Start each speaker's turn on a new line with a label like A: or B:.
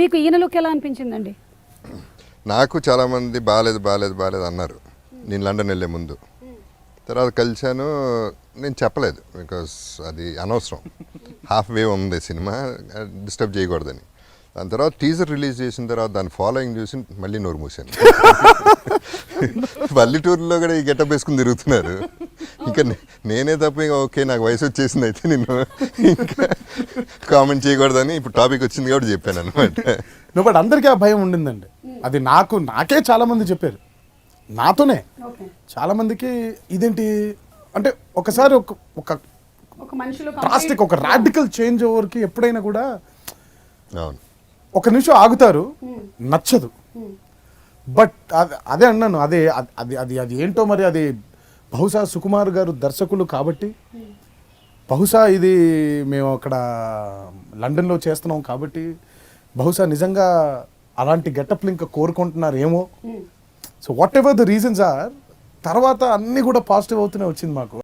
A: మీకు ఈయన లుక్ ఎలా అనిపించిందండి?
B: నాకు చాలామంది బాగాలేదు బాగాలేదు బాగాలేదు అన్నారు. నేను లండన్ వెళ్ళే ముందు. తర్వాత కలిశాను. నేను చెప్పలేదు బికాస్ అది అనవసరం. హాఫ్ వే ఉంది సినిమా డిస్టర్బ్ చేయకూడదని. దాని తర్వాత టీజర్ రిలీజ్ చేసిన తర్వాత దాని ఫాలోయింగ్ చూసి మళ్ళీ నోరు మూసాను పల్లెటూరులో కూడా ఈ గెటప్ వేసుకుని తిరుగుతున్నారు. ఇంకా నేనే తప్ప ఇంకా ఓకే నాకు వయసు వచ్చేసింది అయితే నేను ఇంకా కామెంట్ చేయకూడదని ఇప్పుడు టాపిక్ వచ్చింది కాబట్టి చెప్పాను అనమాట
C: నువ్వు బట్ అందరికీ ఆ భయం ఉండిందండి. అది నాకు నాకే చాలా మంది చెప్పారు. నాతోనే.
A: ఓకే.
C: చాలా మందికి ఇదేంటి అంటే ఒకసారి ఒక ఒక డ్రాస్టిక్ ఒక రాడికల్ చేంజ్ ఓవర్కి ఎప్పుడైనా కూడా
B: అవును.
C: ఒక నిమిషం ఆగుతారు నచ్చదు. బట్ అది అదే అన్నాను అది- అది అది అది ఏంటో మరి అది బహుశా సుకుమార్ గారు దర్శకులు కాబట్టి బహుశా ఇది మేము అక్కడ లండన్లో చేస్తున్నాం కాబట్టి బహుశా నిజంగా అలాంటి గెటప్లు ఇంకా కోరుకుంటున్నారు ఏమో so whatever the reasons are తర్వాత అన్నీ కూడా పాజిటివ్ అవుతూనే వచ్చింది మాకు.